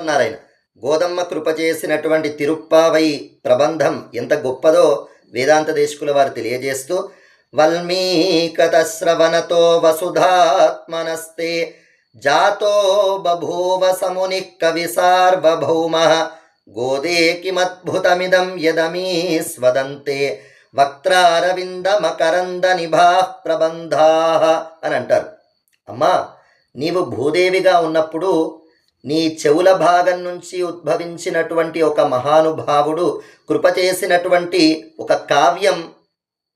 అన్నారు ఆయన. గోదమ్మ కృప చేసినటువంటి తిరుప్పావై ప్రబంధం ఎంత గొప్పదో వేదాంత దేశకుల వారు తెలియజేస్తూ వల్మీకతశ్రవణతో వసుధాత్మనస్తే జాతో బభూవ సముని కవి సార్వభౌమ గోదే కిమద్భుతమిదం యదమీ స్వదంతే వక్త్రారవింద మకరంద నిభా ప్రబంధా అని అంటారు. అమ్మా నీవు భూదేవిగా ఉన్నప్పుడు నీ చెవుల భాగం నుంచి ఉద్భవించినటువంటి ఒక మహానుభావుడు కృప చేసినటువంటి ఒక కావ్యం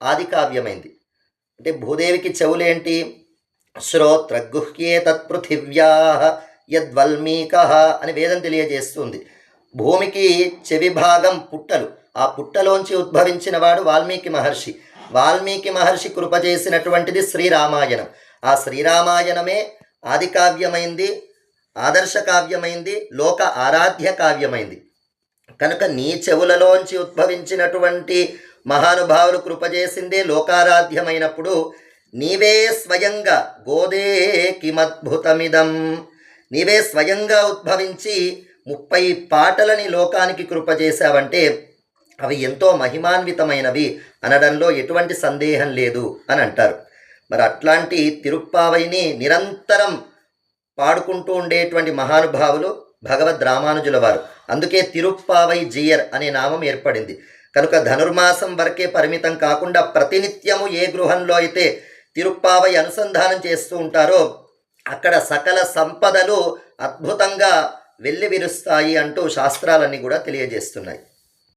ఆది కావ్యమైంది. అంటే భూదేవికి చెవులేంటి? శ్రోత్ర గుహ్యే తత్పృథివ్యా యద్వల్మీక అని వేదం తెలియజేస్తుంది. భూమికి చెవి భాగం పుట్టలు. ఆ పుట్టలోంచి ఉద్భవించిన వాడు వాల్మీకి మహర్షి. వాల్మీకి మహర్షి కృప చేసినటువంటిది శ్రీరామాయణం. ఆ శ్రీరామాయణమే ఆది కావ్యమైంది. ఆదర్శ కావ్యమైంది లోక ఆరాధ్య కావ్యమైంది. కనుక నీ చెవులలోంచి ఉద్భవించినటువంటి మహానుభావులు కృపజేసిందే లోకారాధ్యమైనప్పుడు నీవే స్వయంగా గోదే కిమద్భుతమిదం. నీవే స్వయంగా ఉద్భవించి ముప్పై పాటలని లోకానికి కృపజేశావంటే అవి ఎంతో మహిమాన్వితమైనవి అనడంలో ఎటువంటి సందేహం లేదు అని అంటారు. మరి అట్లాంటి తిరుప్పావైని నిరంతరం పాడుకుంటూ ఉండేటువంటి మహానుభావులు భగవద్ రామానుజుల వారు. అందుకే తిరుప్పావై జియర్ అనే నామం ఏర్పడింది. కనుక ధనుర్మాసం వరకే పరిమితం కాకుండా ప్రతినిత్యము ఏ గృహంలో అయితే తిరుప్పావై అనుసంధానం చేస్తూ ఉంటారో అక్కడ సకల సంపదలు అద్భుతంగా వెళ్ళివిరుస్తాయి అంటూ శాస్త్రాలన్నీ కూడా తెలియజేస్తున్నాయి.